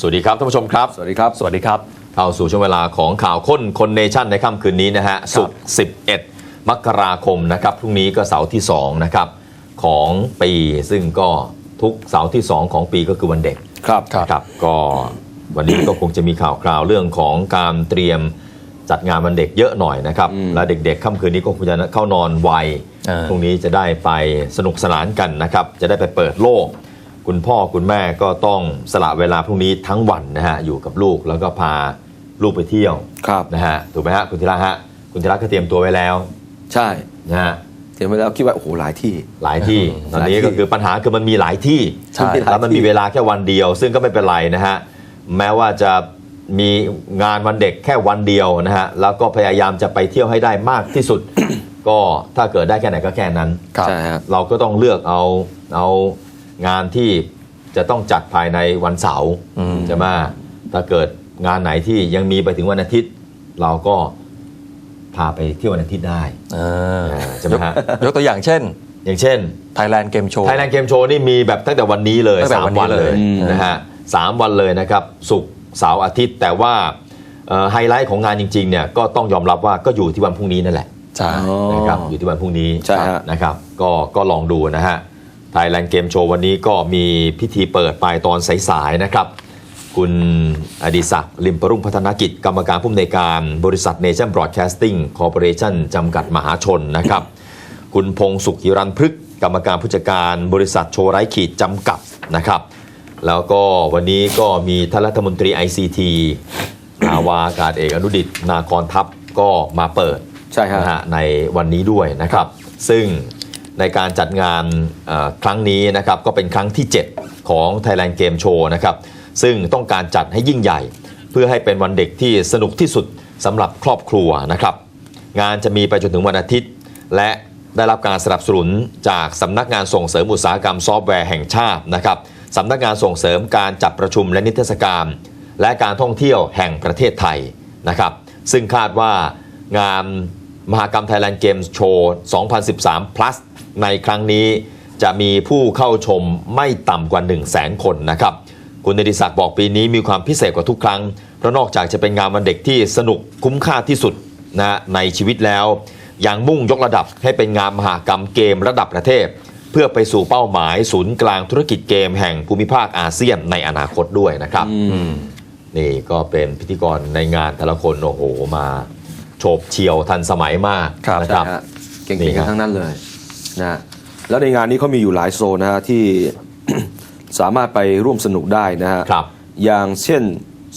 สวัสดีครับท่านผู้ชมครับ สวัสดีครับ สวัสดีครับ เข้าสู่ช่วงเวลาของข่าวค้นคนเนชั่นในค่ำคืนนี้นะฮะศุกร์11 มกราคมนะครับ พรุ่งนี้ก็เสาร์ที่2นะครับของปีซึ่งก็ทุกเสาร์ที่ 2 ของปีก็คือวันเด็กครับครับนะครับก็วันนี้ก็คงจะมีข่าวคราวเรื่องของการเตรียมจัดงานวันเด็กเยอะหน่อยนะครับอืมและเด็กๆค่ำคืนนี้ก็คงจะเข้านอนไวอ่าพรุ่งนี้จะได้ไปสนุกสนานกันนะครับ จะได้ไปเปิดโลก คุณพ่อคุณแม่ก็ต้องสละเวลาพรุ่งนี้ทั้งวันนะฮะอยู่กับลูกแล้วก็พาลูกไปเที่ยวครับนะฮะถูกไหมฮะคุณธีระฮะคุณธีระก็เตรียมตัวไว้แล้วใช่นะฮะเตรียมไว้แล้วคิดว่าโอ้โหหลายที่หลายที่ตอนนี้หลายที่ก็คือปัญหาคือมันมีหลายที่ใช่แล้วมันมีเวลาแค่วันเดียว ซึ่งก็ไม่เป็นไรนะฮะแม้ว่าจะมีงานวันเด็กแค่วันเดียวนะฮะแล้วก็พยายามจะไปเที่ยวให้ได้มากที่สุด ก็ถ้าเกิดได้แค่ไหนก็แค่นั้นครับใช่ฮะเราก็ต้องเลือกเอาเอา งานที่จะต้องจัดภายในวันเสาร์อืมใช่ไหมถ้าเกิดงานไหนที่ยังมีไปถึงวันอาทิตย์ เราก็พาไปเที่ยววันอาทิตย์ได้อ่าใช่ไหมฮะยกตัวอย่างเช่น อย่างเช่น Thailand Game Show ไทยแลนด์เกมโชว์นี่มีแบบตั้งแต่วันนี้เลยตั้งแต่สามวันนี้วันเลยเลยนะฮะสามวันเลยนะครับศุกร์เสาร์อาทิตย์ แต่ว่าเอ่อไฮไลท์ของงานจริงๆเนี่ยก็ต้องยอมรับว่าก็อยู่ที่วันพรุ่งนี้นั่นแหละใช่อ๋อนะครับอยู่ที่วันพรุ่งนี้ใช่ฮะนะครับ ก็ก็ลองดูนะฮะ ไทยแลนด์เกมโชว์วันนี้ก็มีพิธีเปิดไปตอนสายๆนะครับ คุณอดิศักดิ์ลิมปรุ่งพัฒนกิจ กรรมการผู้อำนวยการบริษัทเนชั่นบรอดแคสติ้งคอร์ปอเรชั่นจำกัดมหาชนนะครับ คุณพงสุขหิรันพฤกษ์กรรมการผู้จัดการบริษัทโชว์ไร้ขีดจำกัดนะครับ แล้วก็วันนี้ก็มีท่านรัฐมนตรี ICT นาวาอากาศเอกอนุดิตนาคอนทัพก็มาเปิดใช่ฮะนะฮะในวันนี้ด้วยนะครับ ซึ่ง ในการจัดงานครั้งนี้นะครับก็เป็นครั้งที่ 7 ของ Thailand Game Show นะครับซึ่งต้องการจัดให้ยิ่งใหญ่ เพื่อให้เป็นวันเด็กที่สนุกที่สุดสำหรับครอบครัวนะครับงานจะมีไปจนถึงวันอาทิตย์ และได้รับการสนับสนุนจากสำนักงานส่งเสริมอุตสาหกรรมซอฟต์แวร์แห่งชาตินะครับสำนักงานส่งเสริมการจัดประชุมและนิทรรศการ และการท่องเที่ยวแห่งประเทศไทยนะครับซึ่งคาดว่างาน มหากรรม Thailand Games Show 2013 plus ในครั้งนี้จะมีผู้เข้าชมไม่ต่ำกว่า 1 0 0 0 0แสนคนนะครับ คุณเนดิศักดิ์บอกปีนี้มีความพิเศษกว่าทุกครั้ง เพราะนอกจากจะเป็นงานวันเด็กที่สนุกคุ้มค่าที่สุดนะในชีวิตแล้ว ยังมุ่งยกระดับให้เป็นงานมหากรรมเกมระดับประเทศ เพื่อไปสู่เป้าหมายศูนย์กลางธุรกิจเกมแห่งภูมิภาคอาเซียนในอนาคตด้วยนะครับอืมนี่ก็เป็นพิธีกรในงานแต่ละคนโอ้โหมา โฉบเฉี่ยวทันสมัยมากครับนะครับใช่ฮะเก่นี่งๆครักับนทั้งนั้นเลยนะแล้วในงานนี้เขามีอยู่หลายโซนนะฮะที่สามารถไปร่วมสนุกได้นะฮะครับอย่างเช่น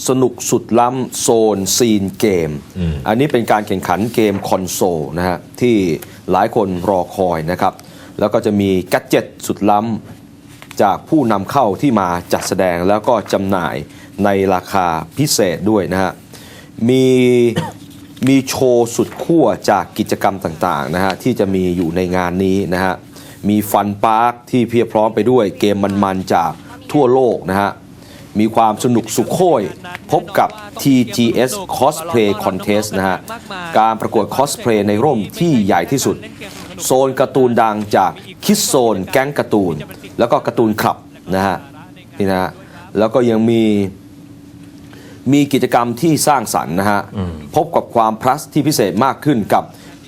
สนุกสุดล้ำโซนซีนเกมอืมอันนี้เป็นการแข่งขันเกมคอนโซลนะฮะที่หลายคนรอคอยนะครับ แล้วก็จะมีแกดเจ็ตสุดล้ำจากผู้นำเข้าที่มาจัดแสดงแล้วก็จำหน่ายในราคาพิเศษด้วยนะฮะมี มีโชว์สุดขั้วจากกิจกรรมต่างๆนะฮะที่จะมีอยู่ในงานนี้นะฮะมีฟันพาร์คที่เพียบพร้อมไปด้วยเกมมันๆจากทั่วโลกนะฮะมีความสนุกสุขโค่ยพบกับ TGS Cosplay Contest นะฮะ การประกวดคอสเพลย์ในร่มที่ใหญ่ที่สุด โซนการ์ตูนดังจากคิดโซนแก๊งการ์ตูน แล้วก็การ์ตูนคลับนะฮะนี่นะฮะแล้วก็ยังมี มีกิจกรรมที่สร้างสรรค์นะฮะ พบกับความ plus ที่พิเศษมากขึ้นกับ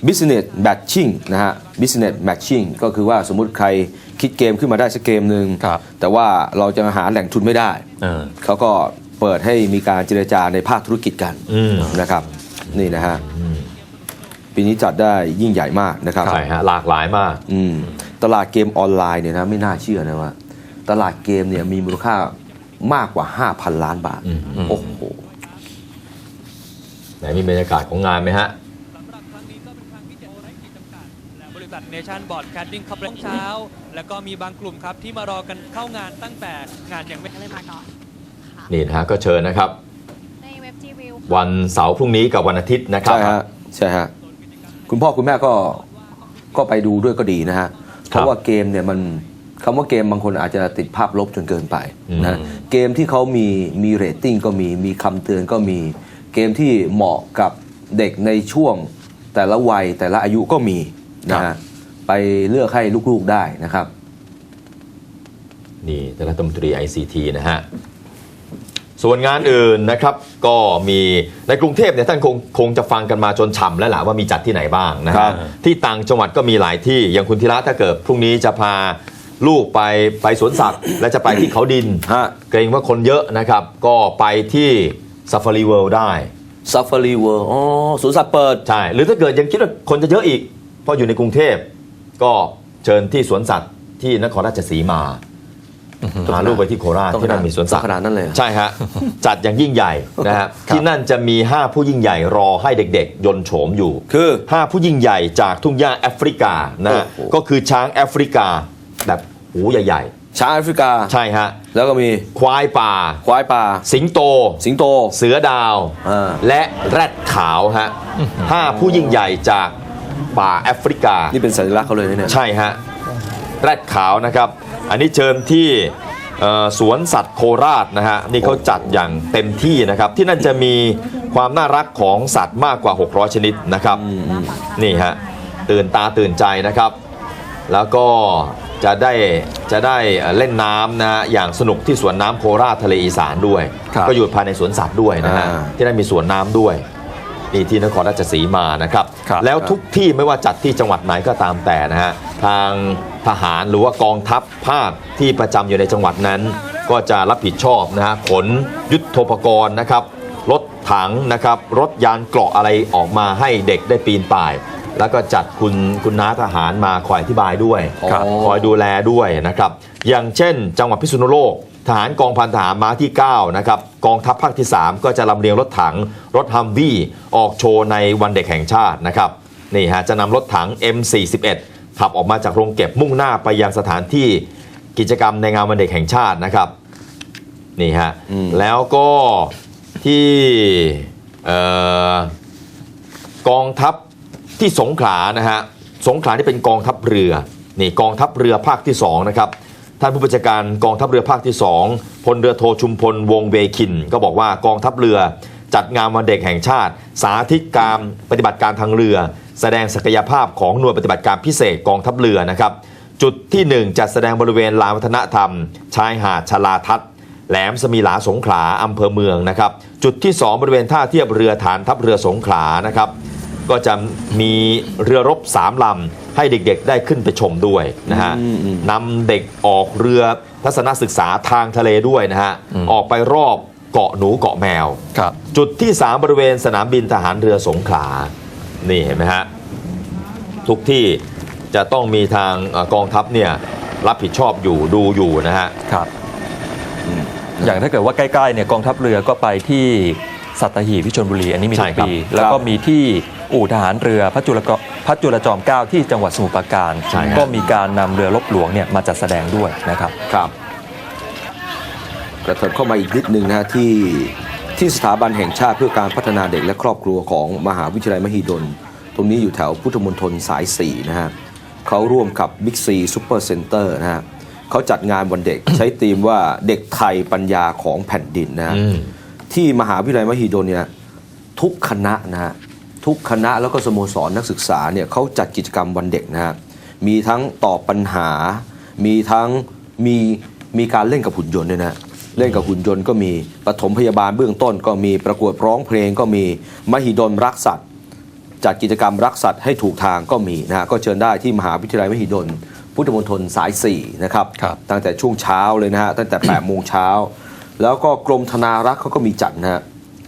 business matching นะฮะ business matching ก็คือว่าสมมุติใครคิดเกมขึ้นมาได้สักเกมหนึ่งครับแต่ว่าเราจะหาแหล่งทุนไม่ได้เออเขาก็เปิดให้มีการเจรจาในภาคธุรกิจกันอืมนะครับ นี่นะฮะปีนี้จัดได้ยิ่งใหญ่มากนะครับ ใช่ฮะหลากหลายมากอืมตลาดเกมออนไลน์เนี่ยนะไม่น่าเชื่อนะว่า ตลาดเกมเนี่ยมีมูลค่ามากกว่า 5,000 ล้านบาทอืมโอ้โหไห นมีบรรยากาศของงานไหมฮะสำหรับครั้งนี้ก็เป็นครั้งที่เจ็ดโอไร้ขีดจำกัดและบริษัทเนชั่นบอร์ดแคดดิ้งขับเร่เช้า แล้วก็มีบางกลุ่มครับที่มารอกันเข้างานตั้งแต่งานยังไม่ก็เลยมาก่อนค่ะนี่นะฮะก็เชิญนะครับ ในเว็บจีวิววันเสาร์พรุ่งนี้กับวันอาทิตย์นะครับ ใช่ฮะใช่ฮะคุณพ่อคุณแม่ก็ก็ไปดูด้วยก็ดีนะฮะเพราะว่าเกมเนี่ยมันคำว่าเกมบางคนอาจจะติดภาพลบจนเกินไปนะเกมที่เขามีมีเรตติ้งก็มีมีคำเตือนก็มี เกมที่เหมาะกับเด็กในช่วงแต่ละวัยแต่ละอายุก็มีนะฮะไปเลือกให้ลูกๆได้นะครับ นี่ท่านรัฐมนตรี ICT นะฮะสส่วนงานอื่นนะครับก็มีในกรุงเทพเนี่ยท่านคงคงจะฟังกันมาจนฉ่ำแล้วล่ะว่ามีจัดที่ไหนบ้างนะครัฮะบ ที่ต่างจังหวัดก็มีหลายที่อย่างคุณธีระถ้าเกิดพรุ่งนี้จะพาลูกไปไปสวนสัตว์ และจะไปที่เขาดิน ฮะ เกรงว่าคนเยอะนะครับ ก็ไปที่ Safari World ได้ซ a ฟ a รีเวิร์อ๋อสวนสัตว์เปิด ใช่หรือถ้าเกิดยังคิดว่าคนจะเยอะอีก เพราะอยู่ในกรุงเทพ ก็เชิญที่สวนสัตว์ที่นครราชสีมาพาลูกไปที่โคราชต้องที่นั่นมีสวนสัตว์ขนาดนั้นเลยเหรอใช่ฮะจัดอย่างยิ่งใหญ่นะฮะที่นั่นจะมี 5 ผู้ยิ่งใหญ่รอให้เด็กๆ ยนต์โฉมอยู่ คือ 5 ผู้ยิ่งใหญ่จากทุ่งหญ้าแอฟริกานะฮะโอ้โหก็คือช้างแอฟริกาแบบหูใหญ่ ช้างแอฟริกาๆใช่ฮะ แล้วก็มีควายป่า ควายป่า สิงโต สิงโต เสือดาว อ่า และแรดขาวฮะห้าผู้ยิ่งใหญ่จากป่าแอฟริกา นี่เป็นสัญลักษณ์เขาเลยนะเนี่ย ใช่ฮะ แรดขาวนะครับ อันนี้เชิญที่เอ่อสวนสัตว์โคราชนะฮะ นี่เขาจัดอย่างเต็มที่นะครับ ที่นั่นจะมีความน่ารักของสัตว์มากกว่า 600 ชนิดนะครับ นี่ฮะ ตื่นตาตื่นใจนะครับ แล้วก็ จะได้จะได้เอ่อเล่นน้ำนะฮะอย่างสนุกที่สวนน้ำโคราชทะเลอีสานด้วยครับก็อยู่ภายในสวนสัตว์ด้วยนะฮะอ่าที่นั่นมีสวนน้ำด้วยนี่ที่นครราชสีมานะครับครับแล้วทุกที่ไม่ว่าจัดที่จังหวัดไหนก็ตามแต่นะฮะทางทหารหรือว่ากองทัพภาคที่ประจำอยู่ในจังหวัดนั้น ก็จะรับผิดชอบนะฮะขนยุทโธปกรณ์นะครับรถถังนะครับรถยานเกราะอะไรออกมาให้เด็กได้ปีนป่าย แล้วก็จัดคุณคุณน้าทหารมาคอยอธิบายด้วยครับคอยดูแลด้วยนะครับ อย่างเช่น จังหวัดพิษณุโลก ทหารกองพันทหารม้าที่ 9 นะครับ กองทัพภาคที่ 3 ก็จะลำเลียงรถถัง รถฮัมวี่ออกโชว์ในวันเด็กแห่งชาตินะครับ นี่ฮะ จะนำรถถัง M41 ขับออกมาจากโรงเก็บมุ่งหน้าไปยังสถานที่กิจกรรมในงานวันเด็กแห่งชาตินะครับ นี่ฮะ อืม แล้วก็ที่เอ่อกองทัพ ที่สงขลานะฮะสงขลานี่เป็นกองทัพเรือนี่กองทัพเรือภาคที่สองนะครับท่านผู้บัญชาการกองทัพเรือภาคที่สองพลเรือโทชุมพลวงเวคิน ก็บอกว่ากองทัพเรือจัดงานวันเด็กแห่งชาติ สาธิตการปฏิบัติการทางเรือ แสดงศักยภาพของหน่วยปฏิบัติการพิเศษกองทัพเรือนะครับ จุดที่หนึ่งจัดแสดงบริเวณลานวัฒนธรรม ชายหาดชลาทัศน์แหลมสมีหลาสงขลาอำเภอเมืองนะครับ จุดที่ 2 บริเวณท่าเทียบเรือฐานทัพเรือสงขลานะครับ ก็จะมีเรือรบสามลำให้เด็กๆได้ขึ้นไปชมด้วยนะฮะอืมอืมนำเด็กออกเรือทัศนศึกษาทางทะเลด้วยนะฮะออกไปรอบเกาะหนูเกาะแมวครับจุดที่ 3 บริเวณสนามบินทหารเรือสงขลา นี่เห็นไหมฮะ ทุกที่จะต้องมีทางเอ่อกองทัพเนี่ยรับผิดชอบอยู่ดูอยู่นะฮะครับอย่างถ้าเกิดว่าใกล้ๆเนี่ยกองทัพเรือก็ไปที่สัตหีบที่ชลบุรี อันนี้มีใช่ทุกครับปี แล้วก็มีที่ อู่ทหารเรือพระจุลเกาะพระจุลจอมเกล้าที่จังหวัดสมุทรปราการ ใช่ครับ ก็มีการนำเรือรบหลวงเนี่ยมาจัดแสดงด้วยนะครับ ครับ กระเถิบเข้ามาอีกนิดนึงนะฮะที่ที่สถาบันแห่งชาติเพื่อการพัฒนาเด็กและครอบครัวของมหาวิทยาลัยมหิดล ตรงนี้อยู่แถวพุทธมณฑลสาย 4 นะฮะเขาร่วมกับ Big C Super Center นะฮะเขาจัดงานวันเด็ก ใช้ธีมว่าเด็กไทยปัญญาของแผ่นดินนะฮะอืมที่มหาวิทยาลัยมหิดลเนี่ยทุกคณะนะฮะ ทุกคณะแล้วก็สโมสรนักศึกษาเนี่ยเขาจัดกิจกรรมวันเด็กนะฮะมีทั้งตอบปัญหา มีทั้งมีมีการเล่นกับหุ่นยนต์ด้วยนะเล่นกับหุ่นยนต์ก็มีปฐมพยาบาลเบื้องต้นก็มีประกวดร้องเพลงก็มีมหิดลรักสัตว์จัดกิจกรรมรักสัตว์ให้ถูกทางก็มีนะฮะก็เชิญได้ที่มหาวิทยาลัยมหิดล พุทธมณฑลสาย4นะครับครับตั้งแต่ช่วงเช้าเลยนะฮะตั้งแต่8โมงเช้าแล้วก็กรมธนารักษ์เขาก็มีจัดนะฮะ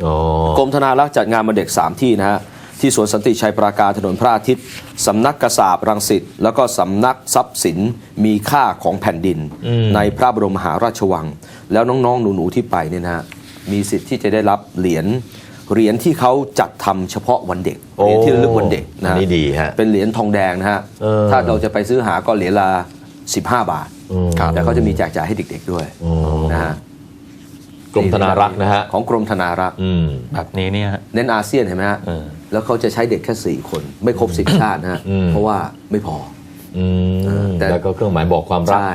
อ๋อกรมธนารักษ์จัดงานมาเด็ก 3 ที่นะฮะ ที่สวนสันติชัยปราการถนนพระอาทิตย์สำนักกษาบรังสิตแล้วก็สำนักทรัพย์สินมีค่าของแผ่นดิน ในพระบรมมหาราชวัง แล้วน้องๆ หนู ๆ ที่ไปเนี่ยนะฮะมีสิทธิ์ที่จะได้รับเหรียญเหรียญที่เขาจัดทำเฉพาะวันเด็กเหรียญที่ระลึกวันเด็กนะอัฮะนี่ดีฮะเป็นเหรียญทองแดงนะฮะเออถ้าเราจะไปซื้อหาก็เหรียญละ15 บาทอืมแต่เขาจะมีแจกจ่ายให้เด็ก ๆด้วยอ๋อนะฮะก รมธนารักษ์นะฮะของกรมธนารักษ์อืมแบบนี้เนี่ยฮะเน้นอาเซียนเห็นไหมฮะเออ แล้วเขาจะใช้เด็กแค่ 4 คน ไม่ครบ10ชาตินะฮะอืม เพราะว่าไม่พอ อืมแต่ แล้วก็เครื่องหมายบอกความรัก ใช่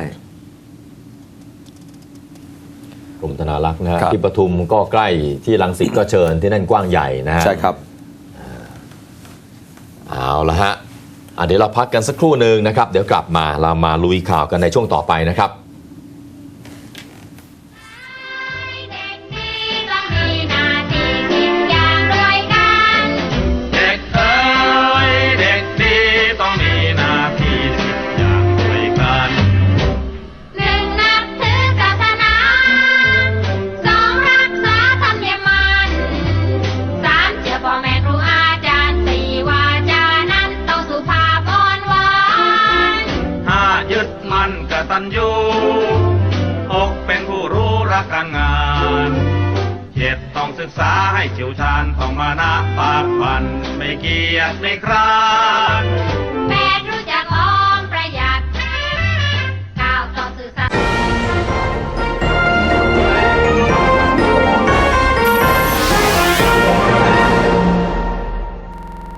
กรมธนารักษ์นะฮะครับ ที่ปทุมก็ใกล้ที่ลังสิตก็เชิญที่นั่นกว้างใหญ่นะฮะใช่ครับ เอาละฮะอะเดี๋ยวเราพักกันสักครู่หนึ่งนะครับ เดี๋ยวกลับมาเรามาลุยข่าวกันในช่วงต่อไปนะครับ ศึกษาให้เฉียวชาญต้องมานะปากปันไม่เกียจไม่คร้าน